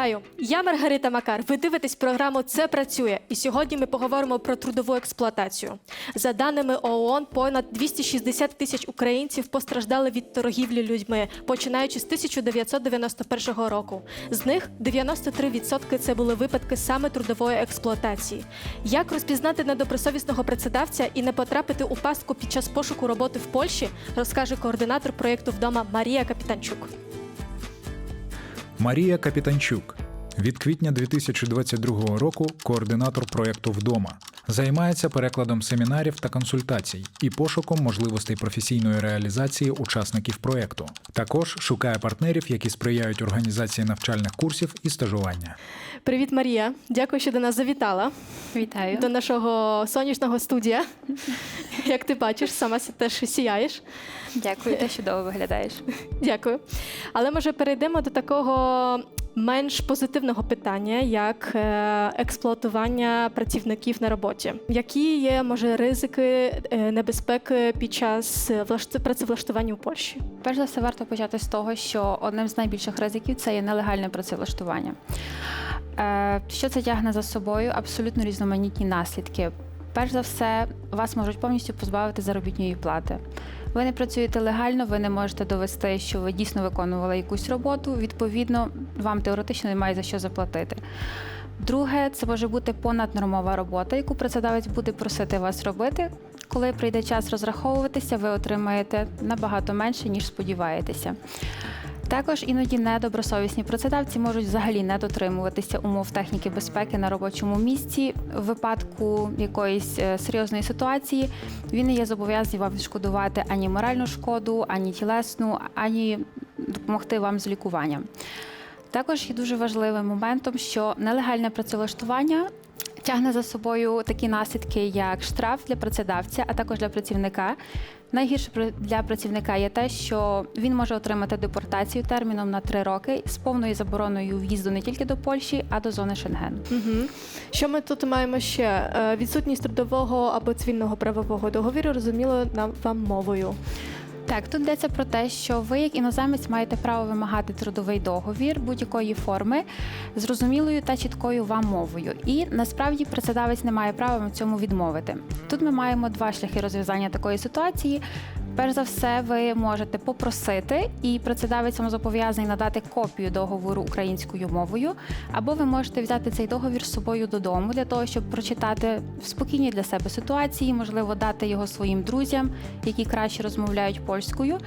Вітаю! Я Маргарита Макар. Ви дивитесь програму Це працює. І сьогодні ми поговоримо про трудову експлуатацію. За даними ООН, понад 260 тисяч українців постраждали від торгівлі людьми, починаючи з 1991 року. З них 93% це були випадки саме трудової експлуатації. Як розпізнати недобросовісного працедавця і не потрапити у пастку під час пошуку роботи в Польщі, розкаже координатор проєкту вдома Марія Капітанчук. Марія Капітанчук від квітня 2022 року координатор проєкту Вдома. Займається перекладом семінарів та консультацій і пошуком можливостей професійної реалізації учасників проєкту. Також шукає партнерів, які сприяють організації навчальних курсів і стажування. Привіт, Марія! Дякую, що до нас завітала. Вітаю. До нашого сонячного студія. Як ти бачиш, сама теж сіяєш. Дякую, ти чудово виглядаєш. Дякую. Але може перейдемо до такого менш позитивного питання, як е, експлуатування працівників на роботі. Які є може ризики, е, небезпеки під час е, працевлаштування у Польщі? Перш за все, варто почати з того, що одним з найбільших ризиків це є нелегальне працевлаштування. Що це тягне за собою? Абсолютно різноманітні наслідки. Перш за все, вас можуть повністю позбавити заробітної плати. Ви не працюєте легально, ви не можете довести, що ви дійсно виконували якусь роботу. Відповідно, вам теоретично немає за що заплатити. Друге, це може бути понаднормова робота, яку працедавець буде просити вас робити. Коли прийде час розраховуватися, ви отримаєте набагато менше, ніж сподіваєтеся. Також іноді недобросовісні працедавці можуть взагалі не дотримуватися умов техніки безпеки на робочому місці. В випадку якоїсь е, серйозної ситуації він не є зобов'язаний вам відшкодувати ані моральну шкоду, ані тілесну, ані допомогти вам з лікуванням. Також є дуже важливим моментом, що нелегальне працевлаштування тягне за собою такі наслідки, як штраф для працедавця, а також для працівника. Найгірше для працівника є те, що він може отримати депортацію терміном на три роки з повною забороною в'їзду не тільки до Польщі, а до зони Шенген. Угу. Що ми тут маємо ще? Е, Відсутність трудового або цивільного правового договіру, розуміло, нам вам мовою. Так, тут йдеться про те, що ви, як іноземець, маєте право вимагати трудовий договір будь-якої форми зрозумілою та чіткою вам мовою. І насправді працедавець не має права в цьому відмовити. Тут ми маємо два шляхи розв'язання такої ситуації. Перш за все, ви можете попросити, і працедавець вам зобов'язаний надати копію договору українською мовою, або ви можете взяти цей договір з собою додому для того, щоб прочитати в спокійній для себе ситуації, можливо, дати його своїм друзям, які краще розмовляють польською.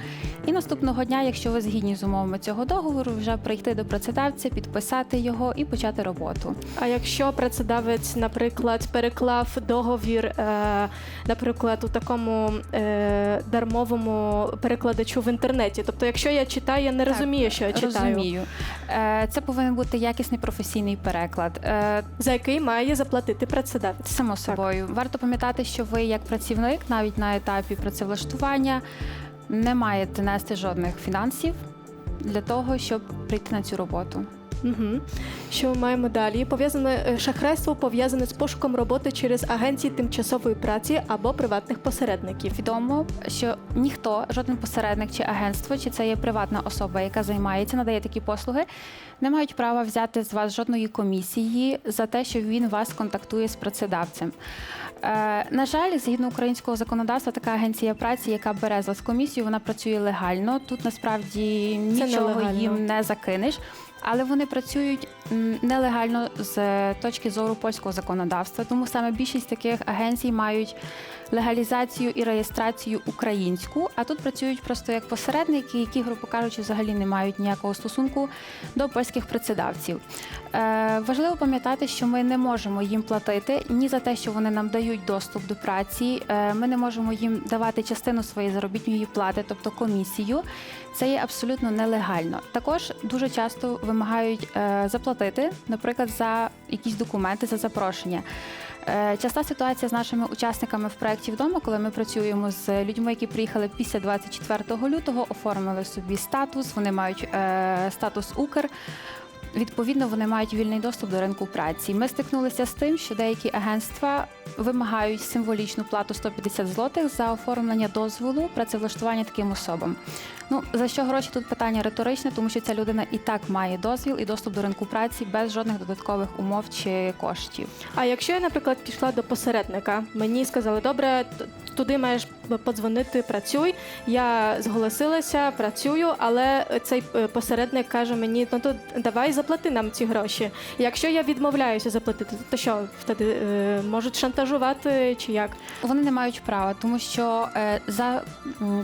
І наступного дня, якщо ви згідні з умовами цього договору, вже прийти до працедавця, підписати його і почати роботу. А якщо працедавець, наприклад, переклав договір, е, наприклад, у такому е, дармовому перекладачу в інтернеті, тобто, якщо я читаю, я не Так, розумію, що я читаю, Розумію. Е, Це повинен бути якісний професійний переклад. Е, за який має заплатити працедавець. Само собою, варто пам'ятати, що ви як працівник, навіть на етапі працевлаштування, не маєте нести жодних фінансів для того, щоб прийти на цю роботу. Угу. Що ми маємо далі? Пов'язане е, шахрайство пов'язане з пошуком роботи через агенції тимчасової праці або приватних посередників. Відомо, що ніхто, жоден посередник чи агентство, чи це є приватна особа, яка займається, надає такі послуги, не мають права взяти з вас жодної комісії за те, що він вас контактує з працедавцем. Е, на жаль, згідно українського законодавства, така агенція праці, яка бере з вас комісію, вона працює легально. Тут насправді нічого нелегально. їм не закинеш. Але вони працюють нелегально з точки зору польського законодавства, тому саме більшість таких агенцій мають легалізацію і реєстрацію українську, а тут працюють просто як посередники, які, грубо кажучи, взагалі не мають ніякого стосунку до польських працедавців. Е, важливо пам'ятати, що ми не можемо їм платити ні за те, що вони нам дають доступ до праці. Е, ми не можемо їм давати частину своєї заробітної плати, тобто комісію. Це є абсолютно нелегально. Також дуже часто вимагають е, заплатити, наприклад, за якісь документи, за запрошення. Е, Часта ситуація з нашими учасниками в проєкті вдома, коли ми працюємо з людьми, які приїхали після 24 лютого, оформили собі статус, вони мають е, статус Укр. Відповідно, вони мають вільний доступ до ринку праці. Ми стикнулися з тим, що деякі агентства вимагають символічну плату 150 злотих за оформлення дозволу працевлаштування таким особам. Ну за що гроші тут питання риторичне, тому що ця людина і так має дозвіл і доступ до ринку праці без жодних додаткових умов чи коштів. А якщо я, наприклад, пішла до посередника, мені сказали, добре, туди маєш подзвонити, працюй. Я зголосилася, працюю, але цей е, посередник каже мені: ну то давай заплати нам ці гроші. Якщо я відмовляюся заплатити, то що тоді е, можуть шантажувати чи як? Вони не мають права, тому що е, за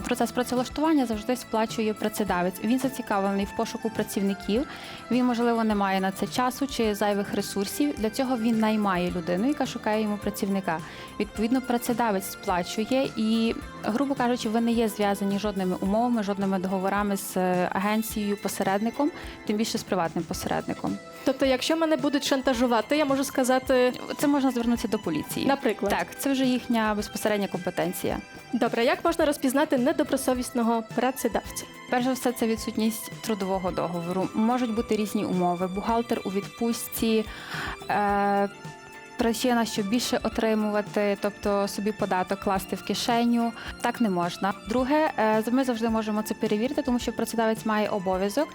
процес працевлаштування завжди сплачує працедавець. Він зацікавлений в пошуку працівників. Він, можливо, не має на це часу чи зайвих ресурсів. Для цього він наймає людину, яка шукає йому працівника. Відповідно, працедавець сплачує і, грубо кажучи, ви не є зв'язані жодними умовами, жодними договорами з е, агенцією, посередником, тим більше з приватним посередником. Тобто, якщо мене будуть шантажувати, я можу сказати, Це можна звернутися до поліції. наприклад, Так, це вже їхня безпосередня компетенція. добре, як можна розпізнати недобросовісного працедавця? Перш за все, це відсутність трудового договору. Можуть бути різні умови. Бухгалтер у відпустці. Е- Причина, щоб більше отримувати, тобто собі податок класти в кишеню, так не можна. Друге, е, ми завжди можемо це перевірити, тому що працедавець має обов'язок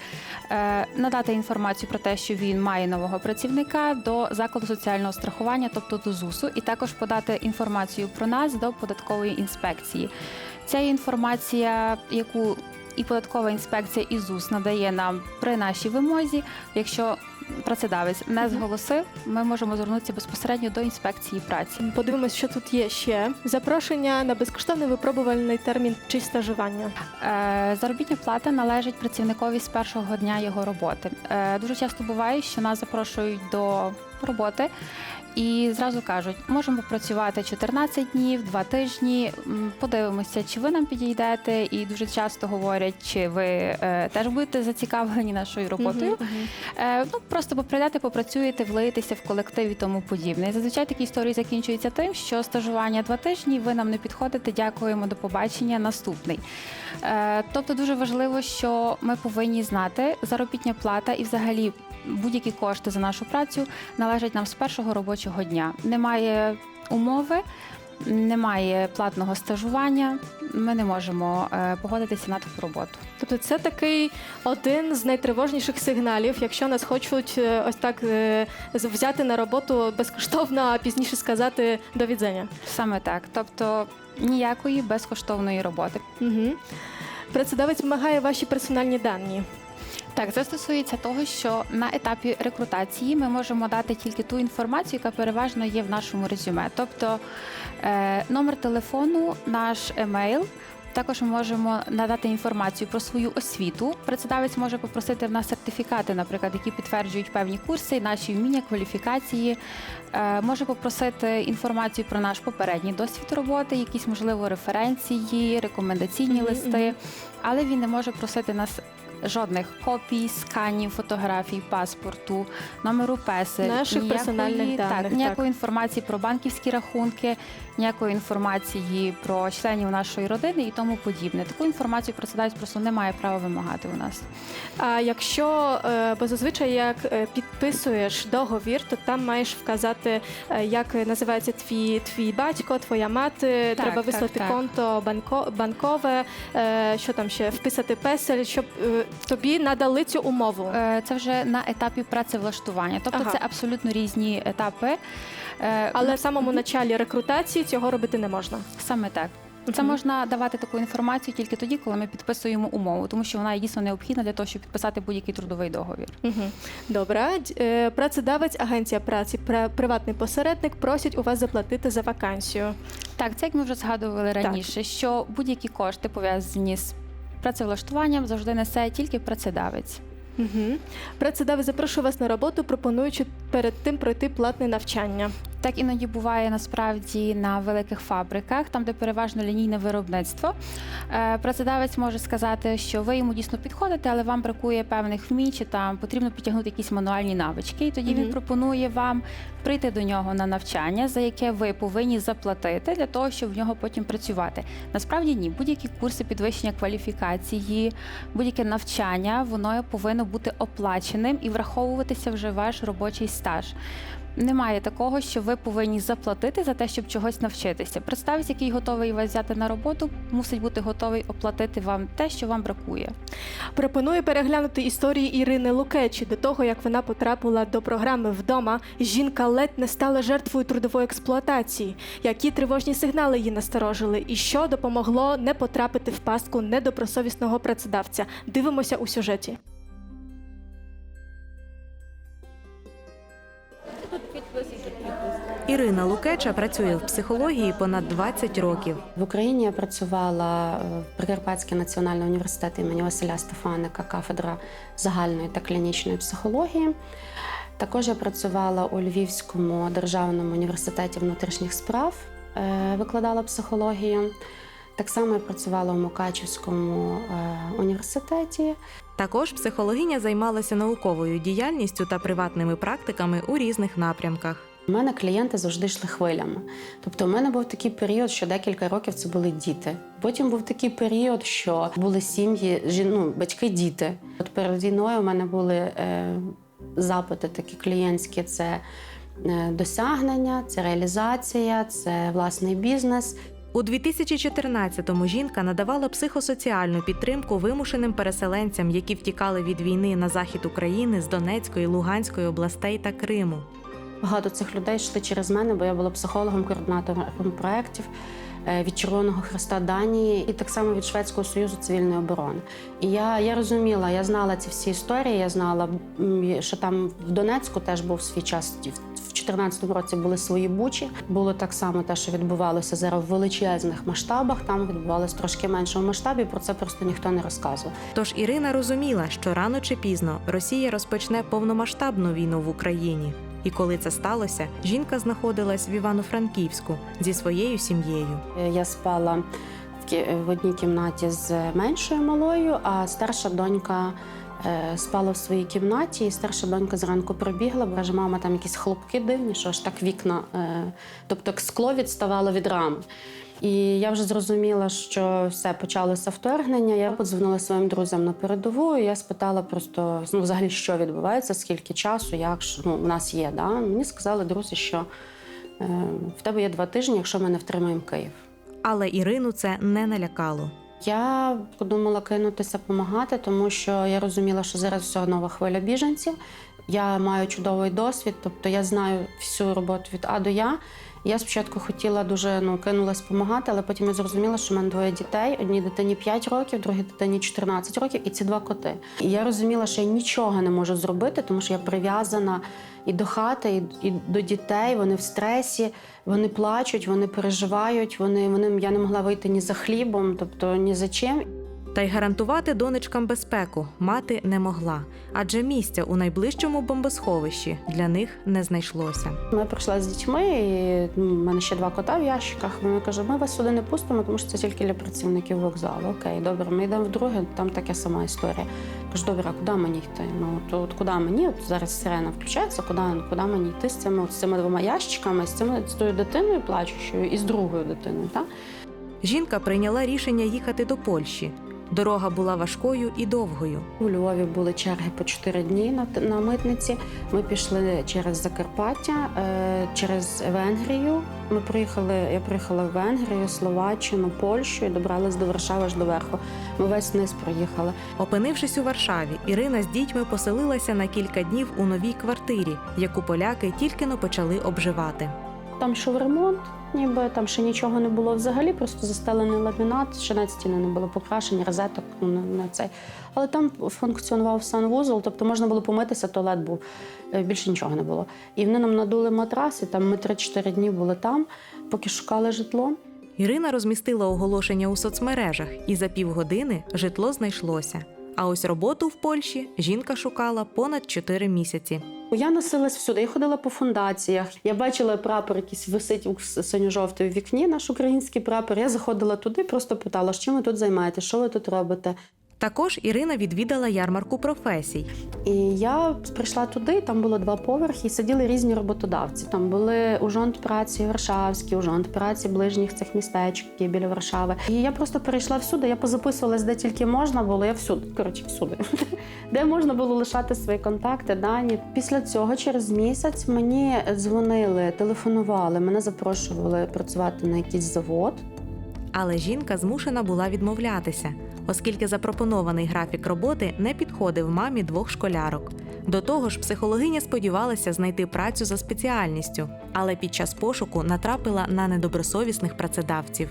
е, надати інформацію про те, що він має нового працівника до закладу соціального страхування, тобто до ЗУСу, і також подати інформацію про нас до податкової інспекції. Ця інформація, яку і податкова інспекція і ЗУС надає нам при нашій вимозі. Якщо працедавець не зголосив, ми можемо звернутися безпосередньо до інспекції праці. Подивимось, що тут є ще. Запрошення на безкоштовний випробувальний термін чи стажування. Е, Заробітня плата належить працівникові з першого дня його роботи. Е, Дуже часто буває, що нас запрошують до роботи. І зразу кажуть, можемо працювати 14 днів, 2 тижні. м, Подивимося, чи ви нам підійдете. І дуже часто говорять, чи ви е, теж будете зацікавлені нашою роботою. Е, ну просто поприйдете, попрацюєте, влиєтеся в колектив і тому подібне. І зазвичай такі історії закінчуються тим, що стажування два тижні, ви нам не підходите. Дякуємо, до побачення. Наступний. Е, тобто дуже важливо, що ми повинні знати заробітня плата і взагалі. Будь-які кошти за нашу працю належать нам з першого робочого дня. Немає умови, немає платного стажування. Ми не можемо е, погодитися на таку роботу. Тобто це такий один з найтривожніших сигналів, якщо нас хочуть е, ось так е, взяти на роботу безкоштовно, а пізніше сказати до відзення. Саме так. Тобто ніякої безкоштовної роботи. Угу. Працедавець вимагає ваші персональні дані. Так, це стосується того, що на етапі рекрутації ми можемо дати тільки ту інформацію, яка переважно є в нашому резюме. Тобто е, номер телефону, наш емейл. Також ми можемо надати інформацію про свою освіту. Працедавець може попросити в нас сертифікати, наприклад, які підтверджують певні курси, наші вміння, кваліфікації. Е, може попросити інформацію про наш попередній досвід роботи, якісь можливо референції, рекомендаційні листи, але він не може просити нас жодних копій, сканів, фотографій, паспорту, номеру песель, Наших персональних даних, так, ніякої інформації про банківські рахунки, ніякої інформації про членів нашої родини і тому подібне. Таку інформацію працедавець просто не має права вимагати у нас. А якщо, е, бо зазвичай як е, підписуєш договір, то там маєш вказати, е, як називається твій, твій батько, твоя мати, Так, треба так, вислати так. конто банко, банкове, е, що там ще вписати песель, щоб е, тобі надали цю умову. Е, Це вже на етапі працевлаштування, тобто Ага. це абсолютно різні етапи. Е, Але ну, в самому началі рекрутації цього робити не можна. Саме так. Це Мгм. можна давати таку інформацію тільки тоді, коли ми підписуємо умову, тому що вона є дійсно необхідна для того, щоб підписати будь-який трудовий договір. Угу. Добре. Д- е, Працедавець, агенція праці, пра- приватний посередник просять у вас заплатити за вакансію. Так, це як ми вже згадували раніше, що будь-які кошти пов'язані з працевлаштуванням завжди несе тільки працедавець. Угу. Працедавець запрошує вас на роботу, пропонуючи перед тим пройти платне навчання. Так іноді буває насправді на великих фабриках, там де переважно лінійне виробництво. Е, Працедавець може сказати, що ви йому дійсно підходите, але вам бракує певних вмінь, чи там потрібно підтягнути якісь мануальні навички. І тоді Мгм. він пропонує вам прийти до нього на навчання, за яке ви повинні заплатити для того, щоб в нього потім працювати. Насправді ні, будь-які курси підвищення кваліфікації, будь-яке навчання, воно повинно бути оплаченим і враховуватися вже ваш робочий стаж. Немає такого, що ви повинні заплатити за те, щоб чогось навчитися. Представець, який готовий вас взяти на роботу, мусить бути готовий оплатити вам те, що вам бракує. Пропоную переглянути історії Ірини Лукечі. До того як вона потрапила до програми вдома, жінка ледь не стала жертвою трудової експлуатації. Які тривожні сигнали її насторожили, і що допомогло не потрапити в пастку недобросовісного працедавця. Дивимося у сюжеті. Ірина Лукеча працює в психології понад 20 років. В Україні я працювала е, в Прикарпатський національний університет імені Василя Стефаника, кафедра загальної та клінічної психології. Також я працювала у Львівському державному університеті внутрішніх справ, е, викладала психологію. Так само я працювала у Мукачівському е, університеті. Також психологиня займалася науковою діяльністю та приватними практиками у різних напрямках. У мене клієнти завжди йшли хвилями. Тобто, у мене був такий період, що декілька років це були діти. Потім був такий період, що були сім'ї, ну, батьки, діти. От перед війною у мене були е, запити такі клієнтські: це е, досягнення, це реалізація, це власний бізнес. У 2014-му жінка надавала психосоціальну підтримку вимушеним переселенцям, які втікали від війни на захід України з Донецької, Луганської областей та Криму. Багато цих людей йшли через мене, бо я була психологом, координатором проєктів е, від Червоного Хреста Данії і так само від Шведського союзу цивільної оборони. І я, я розуміла, я знала ці всі історії. Я знала, що там в Донецьку теж був свій час. В 2014 році були свої бучі. Було так само те, що відбувалося зараз в величезних масштабах. Там відбувалося трошки меншому масштабі. Про це просто ніхто не розказував. Тож Ірина розуміла, що рано чи пізно Росія розпочне повномасштабну війну в Україні. І коли це сталося, жінка знаходилась в Івано-Франківську зі своєю сім'єю. Я спала в одній кімнаті з меншою малою, а старша донька е, спала в своїй кімнаті, і старша донька зранку прибігла, бо мама, там якісь хлопки дивні, що аж так вікна, е, тобто як скло відставало від рами. І я вже зрозуміла, що все почалося вторгнення. Я подзвонила своїм друзям на передову. І я спитала просто ну, взагалі, що відбувається, скільки часу, як ну, у нас є. Да? Мені сказали друзі, що е, в тебе є два тижні, якщо ми не втримаємо Київ. Але Ірину це не налякало. Я подумала кинутися допомагати, тому що я розуміла, що зараз все нова хвиля біженців. Я маю чудовий досвід, тобто я знаю всю роботу від А до Я. Я спочатку хотіла дуже ну, кинулась допомагати, але потім я зрозуміла, що в мене двоє дітей: одній дитині 5 років, другій дитині 14 років, і ці два коти. І я розуміла, що я нічого не можу зробити, тому що я прив'язана і до хати, і, і до дітей. Вони в стресі, вони плачуть, вони переживають. Вони, вони я не могла вийти ні за хлібом, тобто ні за чим. Та й гарантувати донечкам безпеку мати не могла, адже місця у найближчому бомбосховищі для них не знайшлося. Ми прийшла з дітьми, і ну, в мене ще два кота в ящиках. Вони кажуть, ми вас сюди не пустимо, тому що це тільки для працівників вокзалу. Окей, добре, ми йдемо вдруге, там така сама історія. Кажу, добре, а куди мені йти? Ну то от куди мені? От зараз сирена включається, куди, куди мені йти з цими, от з цими двома ящиками, з цими з тою дитиною плачущою і з другою дитиною. Так? Жінка прийняла рішення їхати до Польщі. Дорога була важкою і довгою. У Львові були черги по 4 дні на, на митниці. Ми пішли через Закарпаття, е, через Венгрію. Ми приїхали. Я приїхала в Венгрію, Словаччину, Польщу і добрались до Варшави аж до верху. Ми весь вниз проїхали. Опинившись у Варшаві, Ірина з дітьми поселилася на кілька днів у новій квартирі, яку поляки тільки но почали обживати. Там йшов ремонт, ніби там ще нічого не було взагалі, просто застелений ламінат, ще навіть стіни не було покрашені, розеток ну, на, цей. Але там функціонував санвузол, тобто можна було помитися, туалет був, е, більше нічого не було. І вони нам надули матрас, і там ми 3-4 дні були там, поки шукали житло. Ірина розмістила оголошення у соцмережах, і за півгодини житло знайшлося. А ось роботу в Польщі жінка шукала понад 4 місяці. Я носилась всюди. Я ходила по фундаціях. Я бачила прапор, якийсь висить у синьо-жовтий вікні, наш український прапор. Я заходила туди, просто питала, що ви тут займаєтеся, що ви тут робите. Також Ірина відвідала ярмарку професій. І я прийшла туди, там було два поверхи, і сиділи різні роботодавці. Там були ужонт праці Варшавські, ужонт праці ближніх цих містечок, які біля Варшави. І я просто перейшла всюди. Я позаписувалась, де тільки можна було. Я всюди, коротше, всюди. де можна було лишати свої контакти, дані. Після цього, через місяць, мені дзвонили, телефонували, мене запрошували працювати на якийсь завод. Але жінка змушена була відмовлятися, оскільки запропонований графік роботи не підходив мамі двох школярок. До того ж, психологиня сподівалася знайти працю за спеціальністю, але під час пошуку натрапила на недобросовісних працедавців.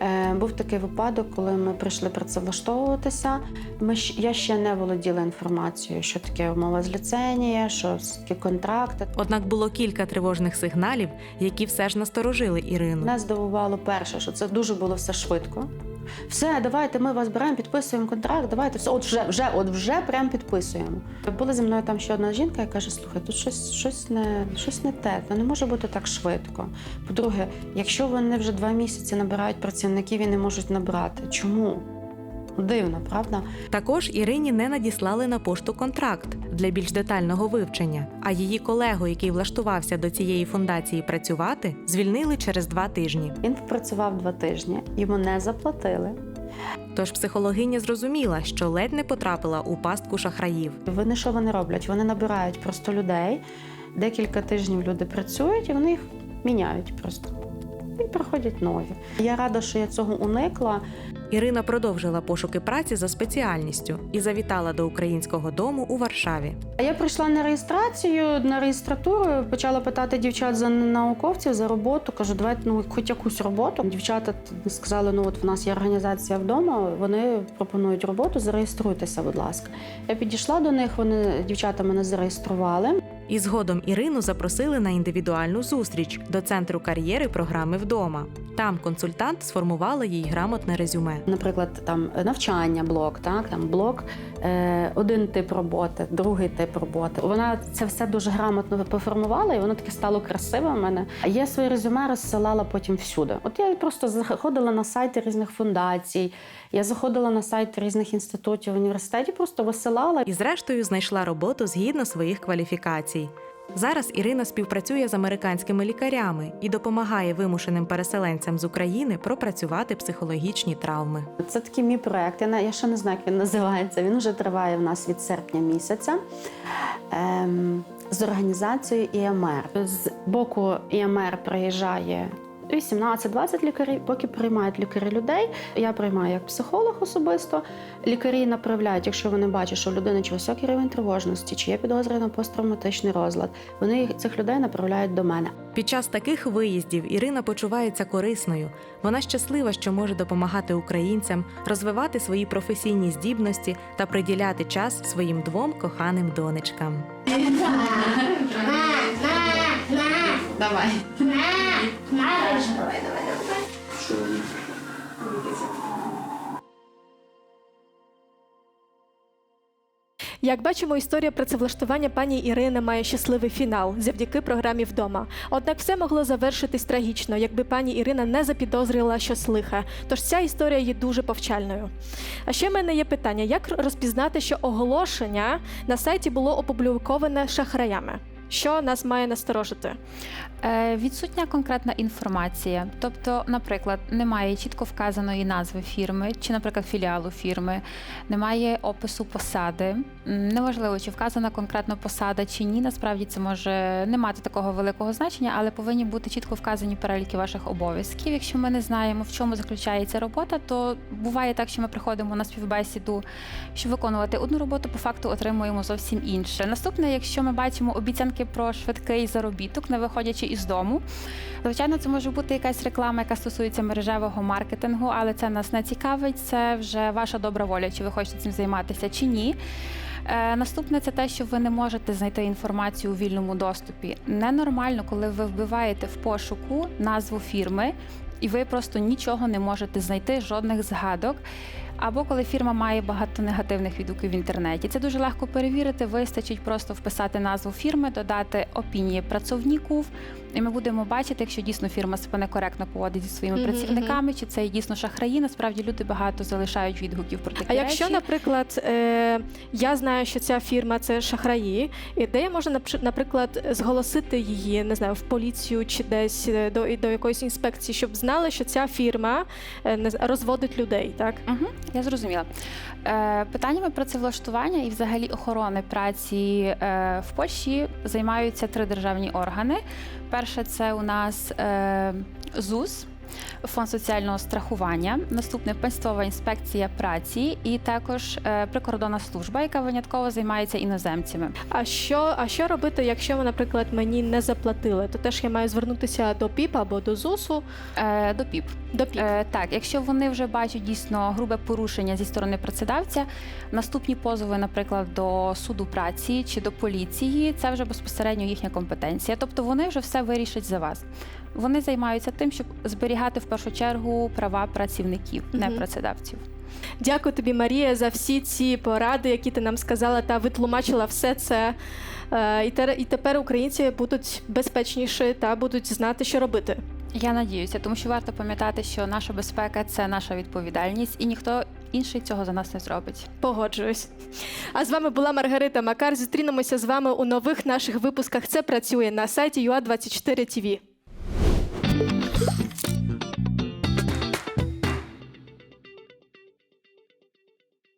Е, був такий випадок, коли ми прийшли працевлаштовуватися. Ми я ще не володіла інформацією, що таке умова з ліцензія, що такі контракти. Однак було кілька тривожних сигналів, які все ж насторожили Ірину. Нас здивувало перше, що це дуже було все швидко. Все, давайте ми вас беремо, підписуємо контракт. Давайте все, от вже, вже, от вже прям підписуємо. Була зі мною там ще одна жінка, яка каже: слухай, тут щось, щось не щось не те, ну не може бути так швидко. По-друге, якщо вони вже два місяці набирають працівників і не можуть набрати, чому? Дивно, правда? Також Ірині не надіслали на пошту контракт для більш детального вивчення. А її колегу, який влаштувався до цієї фундації працювати, звільнили через два тижні. Він попрацював два тижні, йому не заплатили. Тож психологиня зрозуміла, що ледь не потрапила у пастку шахраїв. Вони що вони роблять? Вони набирають просто людей. Декілька тижнів люди працюють і вони їх міняють просто. І приходять нові. Я рада, що я цього уникла. Ірина продовжила пошуки праці за спеціальністю і завітала до українського дому у Варшаві. А я прийшла на реєстрацію, на реєстратуру, почала питати дівчат за науковців за роботу. Кажу, давайте ну хоч якусь роботу. Дівчата сказали: ну от в нас є організація вдома, вони пропонують роботу, зареєструйтеся, будь ласка. Я підійшла до них, вони дівчата мене зареєстрували. І згодом Ірину запросили на індивідуальну зустріч до центру кар'єри програми вдома. Там консультант сформувала їй грамотне резюме. Наприклад, там навчання, блок, так там блок, е, один тип роботи, другий тип роботи. Вона це все дуже грамотно поформувала, і воно таке стало красиве в мене. Я своє резюме розсилала потім всюди. От я просто заходила на сайти різних фундацій, я заходила на сайти різних інститутів, університетів, просто висилала. і зрештою знайшла роботу згідно своїх кваліфікацій. Зараз Ірина співпрацює з американськими лікарями і допомагає вимушеним переселенцям з України пропрацювати психологічні травми. Це такий мій проект. Я, я ще не знаю, як він називається. Він вже триває в нас від серпня місяця. Ем, з організацією ІМР. З боку ІМР приїжджає 18-20 лікарів, поки приймають лікарі людей. Я приймаю як психолог особисто. Лікарі направляють, якщо вони бачать, що у людини чи високий рівень тривожності, чи є підозра на посттравматичний розлад. Вони цих людей направляють до мене. Під час таких виїздів Ірина почувається корисною. Вона щаслива, що може допомагати українцям, розвивати свої професійні здібності та приділяти час своїм двом коханим донечкам. Давай. Як бачимо, історія працевлаштування пані Ірини має щасливий фінал завдяки програмі вдома. Однак все могло завершитись трагічно, якби пані Ірина не запідозрила щось лихе. Тож ця історія є дуже повчальною. А ще в мене є питання: як розпізнати, що оголошення на сайті було опубліковане шахраями? Що нас має насторожити? Е, Відсутня конкретна інформація. Тобто, наприклад, немає чітко вказаної назви фірми, чи, наприклад, філіалу фірми, немає опису посади. Неважливо, чи вказана конкретно посада чи ні. Насправді це може не мати такого великого значення, але повинні бути чітко вказані переліки ваших обов'язків. Якщо ми не знаємо, в чому заключається робота, то буває так, що ми приходимо на співбесіду, щоб виконувати одну роботу, по факту отримуємо зовсім інше. Наступне, якщо ми бачимо обіцянки про швидкий заробіток, не виходячи із дому. Звичайно, це може бути якась реклама, яка стосується мережевого маркетингу, але це нас не цікавить. Це вже ваша добра воля, чи ви хочете цим займатися чи ні. Е, Наступне це те, що ви не можете знайти інформацію у вільному доступі. Ненормально, коли ви вбиваєте в пошуку назву фірми, і ви просто нічого не можете знайти, жодних згадок. Або коли фірма має багато негативних відгуків в інтернеті. Це дуже легко перевірити. Вистачить просто вписати назву фірми, додати опінії працівників, і ми будемо бачити, якщо дійсно фірма себе некоректно поводить зі своїми Мгм, працівниками, чи це дійсно шахраї. Насправді люди багато залишають відгуків про такі А якщо, наприклад, е, я знаю, що ця фірма це шахраї, і де я можу, наприклад, зголосити її, не знаю, в поліцію чи десь е, до, до якоїсь інспекції, щоб знали, що ця фірма е, не розводить людей, так? Угу. Я зрозуміла. Е, питаннями працевлаштування і взагалі охорони праці е, в Польщі займаються три державні органи. Перше це у нас е, ЗУС. Фонд соціального страхування, наступне Państwowa інспекція праці і також е, прикордонна служба, яка винятково займається іноземцями. А що, а що робити, якщо, наприклад, мені не заплатили? То теж я маю звернутися до ПІП або до ЗУСу, Е, до ПІП. До ПІП. Е, так, якщо вони вже бачать дійсно грубе порушення зі сторони працедавця, наступні позови, наприклад, до суду праці чи до поліції, це вже безпосередньо їхня компетенція. Тобто вони вже все вирішать за вас. Вони займаються тим, щоб зберігати в першу чергу права працівників, не Мгм. працедавців. Дякую тобі, Марія, за всі ці поради, які ти нам сказала, та витлумачила все це. Е, І те- і тепер українці будуть безпечніші та будуть знати, що робити. Я надіюся, тому що варто пам'ятати, що наша безпека це наша відповідальність, і ніхто інший цього за нас не зробить. Погоджуюсь. А з вами була Маргарита Макар. Зустрінемося з вами у нових наших випусках. Це працює на сайті ua 24 tv